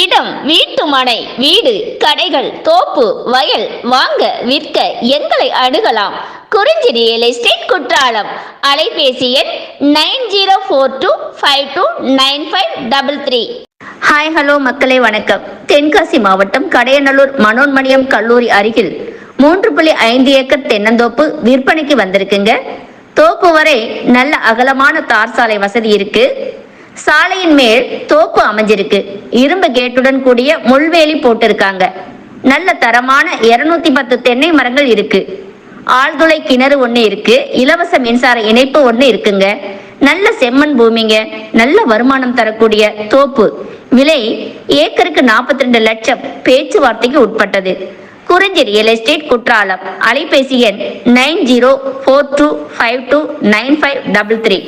இடம் வீட்டு மனை வீடு கடைகள் தோப்பு வயல் வாங்க விற்க எங்களை அணுகலாம். குறிஞ்சி ரியல் எஸ்டேட் குற்றாலம். அலைபேசி எண் nine zero four two five two nine five double three. Hi hello மக்களே வணக்கம். தென்காசி மாவட்டம் கடையநல்லூர் மனோன்மணியம் கல்லூரி அருகில் மூன்று புள்ளி ஐந்து ஏக்கர் தென்னந்தோப்பு விற்பனைக்கு வந்திருக்குங்க. தோப்பு வரை நல்ல அகலமான தார் சாலை வசதி இருக்கு. சாலையின் மேல் தோப்பு அமைஞ்சிருக்கு. இரும்பு கேட்டுடன் கூடிய முள்வேலி போட்டிருக்காங்க. நல்ல தரமான 210 பத்து தென்னை மரங்கள் இருக்கு. ஆழ்துளை கிணறு ஒன்று இருக்கு. இலவச மின்சார இணைப்பு ஒன்று இருக்குங்க. நல்ல செம்மண் பூமிங்க. நல்ல வருமானம் தரக்கூடிய தோப்பு. விலை ஏக்கருக்கு 42 ரெண்டு லட்சம் பேச்சுவார்த்தைக்கு உட்பட்டது. குறிஞ்சி ரியல் எஸ்டேட் குற்றாலம். அலைபேசி எண் nine zero four two five two nine five double three.